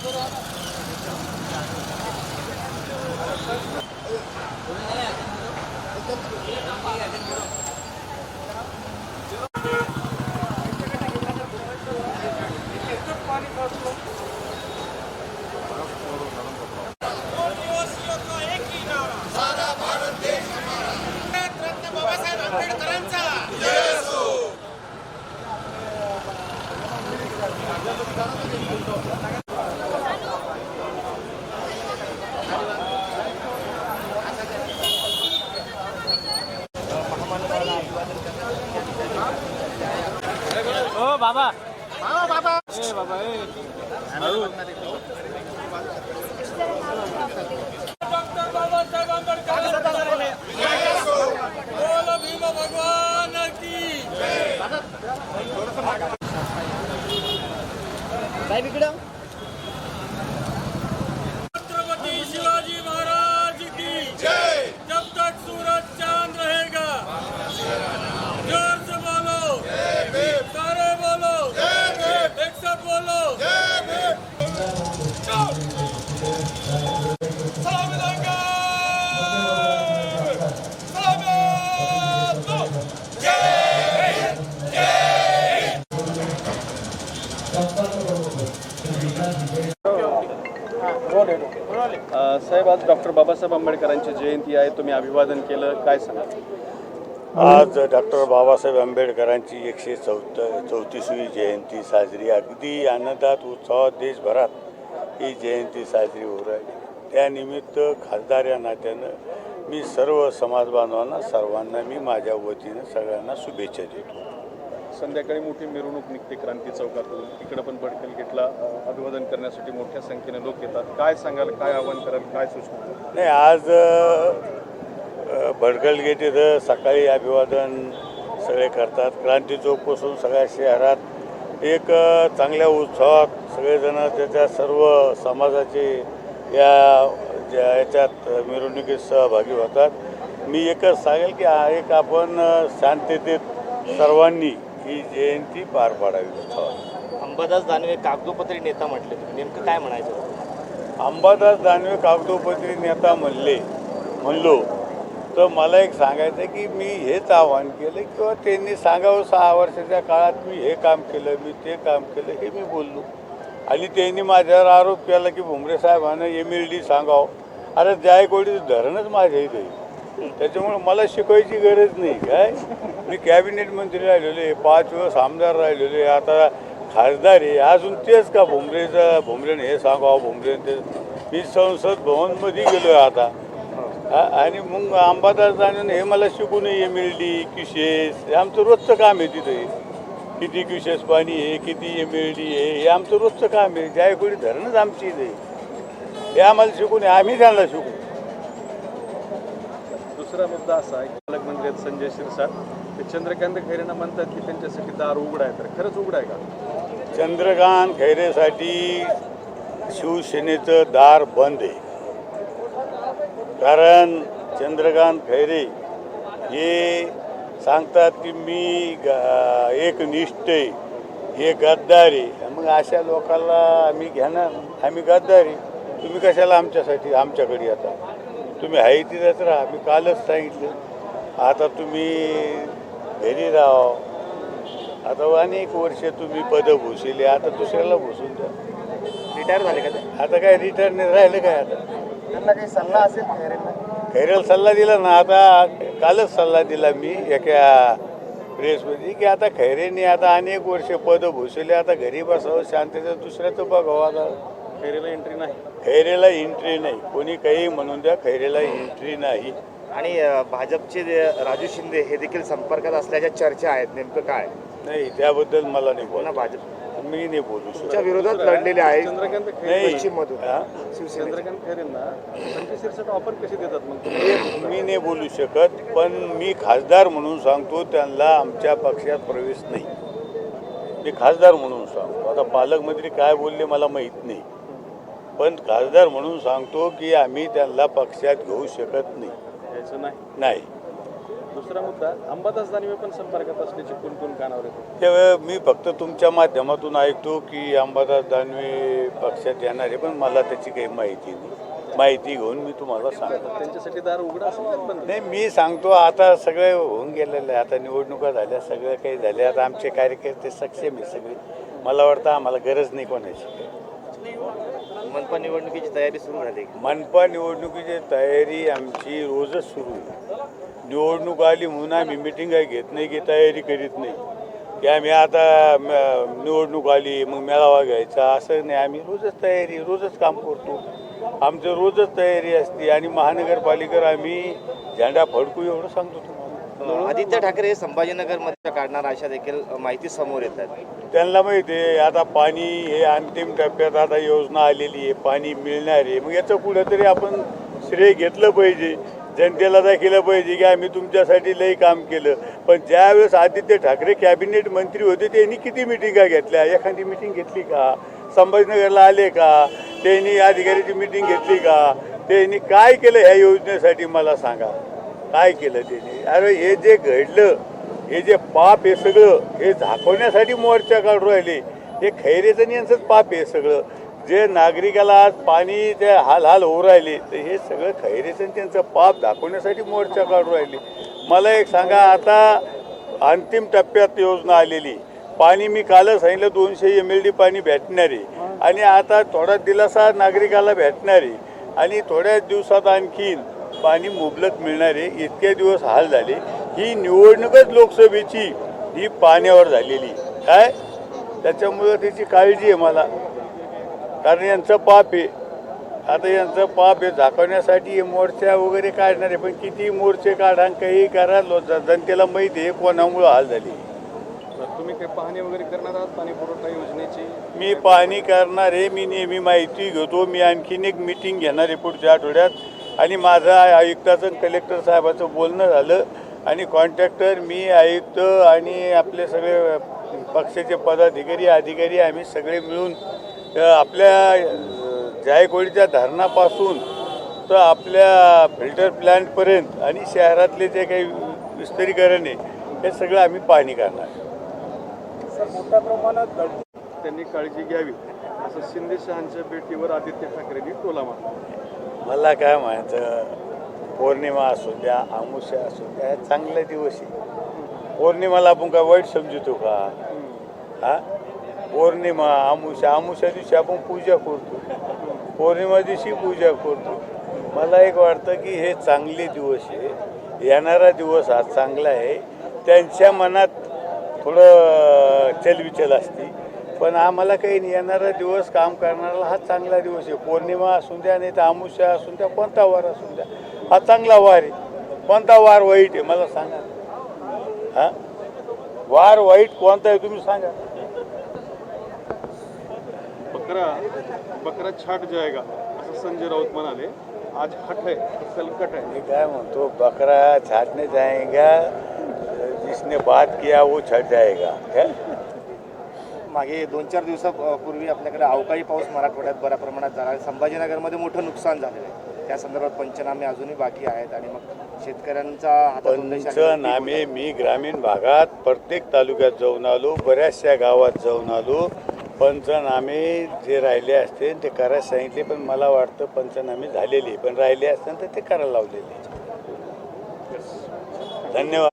Thank you. बाबा. बाबा बाबा. ए बाबा ए. साहेब आज डॉक्टर बाबासाहेब आंबेडकरांची जयंती आहे. तुम्ही अभिवादन केलं. काय सांगा आज डॉक्टर बाबासाहेब आंबेडकरांची एकशे चौथ चौतीसवी जयंती साजरी. अगदी आनंदात उत्साहात देशभरात ही जयंती साजरी होत आहे त्यानिमित्त खासदार या नात्यानं मी सर्व समाज बांधवांना सर्वांना मी माझ्या वतीनं सगळ्यांना शुभेच्छा देतो. संध्याकाळी मोठी मिरवणूक निघते क्रांती चौकातून. तिकडं पण भडकेल गेटला अभिवादन करण्यासाठी मोठ्या संख्येने लोक येतात. काय सांगाल काय आव्हान कराल काय सूचना? नाही आज भडकल गेट इथं सकाळी अभिवादन सगळे करतात. क्रांती चौकपासून सगळ्या शहरात एक चांगल्या उत्सवात सगळेजण त्याच्या सर्व समाजाचे या ज्या याच्यात मिरवणुकीत सहभागी होतात. मी एकच सांगेल की हा एक आपण शांततेत सर्वांनी ही जयंती पार पाडावी. अंबादास दानवे कागदोपत्री नेता म्हटले तुम्ही. नेमकं काय म्हणायचं? अंबादास दानवे कागदोपत्री नेता म्हणले म्हणलो तर मला एक सांगायचं आहे की मी हेच आवाहन केलं किंवा त्यांनी सांगावं सहा वर्षाच्या काळात मी हे काम केलं मी ते काम केलं हे मी बोललो. आणि त्यांनी माझ्यावर आरोप केला की भुमरे साहेबांना एम एल डी सांगावं. अरे जायकवाडीचं धरणच माझ्या इथे. त्याच्यामुळे मला शिकवायची गरज नाही काय? मी कॅबिनेट मंत्री राहिलेलो आहे पाच वेळेस आमदार राहिलेलो आहे आता खासदार आहे अजून तेच का भुमरेचं भुमरेने हे सांगावं भुमरेने ते मी संसद भवनमध्ये गेलो आहे आता आणि मग अंबादास जाणून हे मला शिकू नये एम एल डी क्युशेस हे आमचं रोजचं काम आहे तिथे किती क्युशेस पाणी आहे किती एम एल डी आहे हे आमचं रोजचं काम आहे जायकोडी धरणच आमची इथे हे आम्हाला शिकून आम्ही त्यांना शिकू. दुसरा मुद्दा असा आहे की पालकमंत्री आहेत संजय शिरसाट ते चंद्रकांत खैरेंना म्हणतात की त्यांच्यासाठी दार उघड आहे. तर खरंच उघड आहे का? चंद्रकांत खैरेसाठी शिवसेनेचं दार बंद आहे. कारण चंद्रकांत खैरे हे सांगतात की मी ग- एक निष्ठ आहे हे गद्दार आहे. मग अशा लोकांना आम्ही घेणार आम्ही गद्दार आहे. तुम्ही कशाला आमच्यासाठी आमच्याकडे येतात तुम्ही आहे तिथंच राहा. मी कालच सांगितलं. आता तुम्ही घरी राहा. आता अनेक वर्ष तुम्ही पदं भूषिले आता दुसऱ्याला भूषून द्या. रिटायर झाले का ते? आता काय रिटर्न राहिलं काय आता? त्यांना काही सल्ला असेल खैरेंना खैरेला सल्ला दिला ना. आता कालच सल्ला दिला मी एका प्रेसमध्ये की आता खैरेने आता अनेक वर्ष पदं भूषिले आता घरी बसावं शांततेचं दुसऱ्याचं बघावं आता. खैरेला एंट्री नाही. खैरेला एंट्री नाही. कोणी काही म्हणून द्या खैरेला एंट्री नाही. आणि अ, भाजपचे जे राजू शिंदे हे देखील संपर्कात असल्याच्या चर्चा आहेत. नेमकं काय? नाही त्याबद्दल मला नाही पुन्हा बोला भाजप. मी नाही बोलू तुमच्या शकत विरोधात लढलेले आहेत. चंद्रकांत खैरे नाही. पश्चिम मधून हा? शिवसेना चंद्रकांत खैरेंना संजय शिरसाट ऑफर कशी देतात मग तुम्ही? मी नाही बोलू शकत पण मी खासदार म्हणून सांगतो त्यांना आमच्या पक्षात प्रवेश नाही. मी खासदार म्हणून सांगतो. आता पालकमंत्री काय बोलले मला माहीत नाही. पण खासदार म्हणून सांगतो की आम्ही त्यांना पक्षात घेऊ शकत नाही. यायचं नाही. नाही. दुसरा मुद्दा अंबादास दानवे पण संपर्कात असल्याचे कोण कोण कानावर येतो? त्यावेळेस मी फक्त तुमच्या माध्यमातून ऐकतो की अंबादास दानवे पक्षात येणार आहे पण मला त्याची काही माहिती नाही. माहिती घेऊन मी तुम्हाला सांगतो. त्यांच्यासाठी दार उघडं बंद नाही मी सांगतो आता सगळं होऊन गेलेलं आहे आता निवडणुका झाल्या सगळं काही झाले आता आमचे कार्यकर्ते सक्षम आहे सगळे. मला वाटतं आम्हाला गरज नाही कोणाची. मनपा निवडणुकीची तयारी सुरू झाली. मनपा निवडणुकीची तयारी आमची रोजच सुरू. आहे निवडणूक आली म्हणून आम्ही मिटिंग घेत नाही की तयारी करीत नाही. की आम्ही आता म- निवडणूक आली मग मेळावा घ्यायचा असं नाही. आम्ही रोजच तयारी रोजच काम करतो. आमचं रोजच तयारी असते आणि महानगरपालिकेवर आम्ही झेंडा फडकू एवढं सांगतो आदित्य ठाकरे संभाजीनगरमध्ये काढणार अशा देखील माहिती समोर येतात त्यांना माहिती आहे आता पाणी हे अंतिम टप्प्यात आता योजना आलेली आहे पाणी मिळणार आहे. मग याचं कुठंतरी आपण श्रेय घेतलं पाहिजे जनतेला दाखवलं पाहिजे की आम्ही तुमच्यासाठी लई काम केलं. पण ज्यावेळेस आदित्य ठाकरे कॅबिनेट मंत्री होते त्यांनी किती मिटिंगा घेतल्या? एखादी मिटिंग घेतली का? संभाजीनगरला आले का? त्यांनी अधिकाऱ्याची मिटिंग घेतली का? त्यांनी काय केलं ह्या योजनेसाठी मला सांगा. काय केलं त्यांनी? अरे हे जे घडलं हे जे पाप हे सगळं हे झाकवण्यासाठी मोर्चा काढून राहिले. हे खैरेचं यांचंच पाप आहे सगळं. जे नागरिकाला आज पाणी ते हाल हाल होऊ राहिले तर हे सगळं खैरेचं आणि त्यांचं पाप दाखवण्यासाठी मोर्चा काढून राहिले. मला एक सांगा आता अंतिम टप्प्यात योजना आलेली. पाणी मी कालच सांगितलं दोनशे एम एल डी पाणी भेटणार आहे. आणि आता थोडा दिलासा नागरिकाला भेटणार आहे. आणि थोड्याच दिवसात आणखीन पाणी मुबलक मिळणार इतके दिवस हाल झाले ही निवडणूकच लोकसभेची ही पाण्यावर झालेली. काय? त्याच्यामुळं त्याची काळजी आहे मला. कारण यांचं पाप आहे. आता यांचं पाप हे झाकवण्यासाठी हे मोर्चा वगैरे काढणार आहे पण किती मोर्चे काढा काही करा लो- जनतेला माहिती आहे कोणामुळं हाल झाली. तुम्ही काही पाहणी वगैरे करणार आहात पाणी पुरवठा योजनेची? मी पाहणी करणार आहे मी नेहमी माहिती घेतो मी आणखीन एक मिटिंग घेणार आहे पुढच्या आठवड्यात. आणि माझं आयुक्ताचं आणि कलेक्टर साहेबाचं बोलणं झालं आणि कॉन्ट्रॅक्टर मी आयुक्त आणि आपले सगळे पक्षाचे पदाधिकारी अधिकारी आम्ही सगळे मिळून आपल्या जायकवाडीच्या धरणापासून तर आपल्या फिल्टर प्लॅन्टपर्यंत आणि शहरातले जे काही विस्तारीकरण आहे हे सगळं आम्ही पाहणी करणार आहे. त्यांनी काळजी घ्यावी असं शिंदे शहांच्या भेटीवर आदित्य ठाकरेंनी टोला मारला मला काय म्हणायचं? पौर्णिमा असू द्या आमुष्या असू द्या चांगले दिवस आहे. पौर्णिमाला आपण काय वाईट समजतो का? हा? पौर्णिमा आमुष्या आमुष्या दिवशी आपण पूजा करतो. पौर्णिमा दिवशी पूजा करतो. मला एक वाटतं की हे चांगले दिवस आहे. येणारा दिवस हा चांगला आहे. त्यांच्या मनात थोडं चलविचल असते. पण आम्हाला काही नाही. येणारा दिवस काम करणारा हा चांगला दिवस आहे. पौर्णिमा असून द्या नाही तर अमुष्या असून द्या कोणता वार असून द्या. हा चांगला वार आहे. कोणता वार वाईट आहे मला सांगा. हा? वार वाईट कोणता आहे तुम्ही सांगा. बकरा बकरा छाट जाएगा असं संजय राऊत म्हणाले. आज हट है कलकट है मी काय म्हणतो बकरा छाटने जाएगा जिसने बात किया वो छट जाएगा काय मागे दोन चार दिवसापूर्वी आपल्याकडे अवकाळी पाऊस मराठवाड्यात बऱ्या प्रमाणात झाला. संभाजीनगरमध्ये मोठं नुकसान झालेलं आहे. त्या संदर्भात पंचनामे अजूनही बाकी आहेत आणि मग शेतकऱ्यांचा पंचनामे मी ग्रामीण भागात प्रत्येक तालुक्यात जाऊन आलो बऱ्याचशा गावात जाऊन आलो. पंचनामे जे राहिले असते ते करायला सांगितले पण मला वाटतं पंचनामे झालेले पण राहिले असते तर ते करायला लावलेले. धन्यवाद.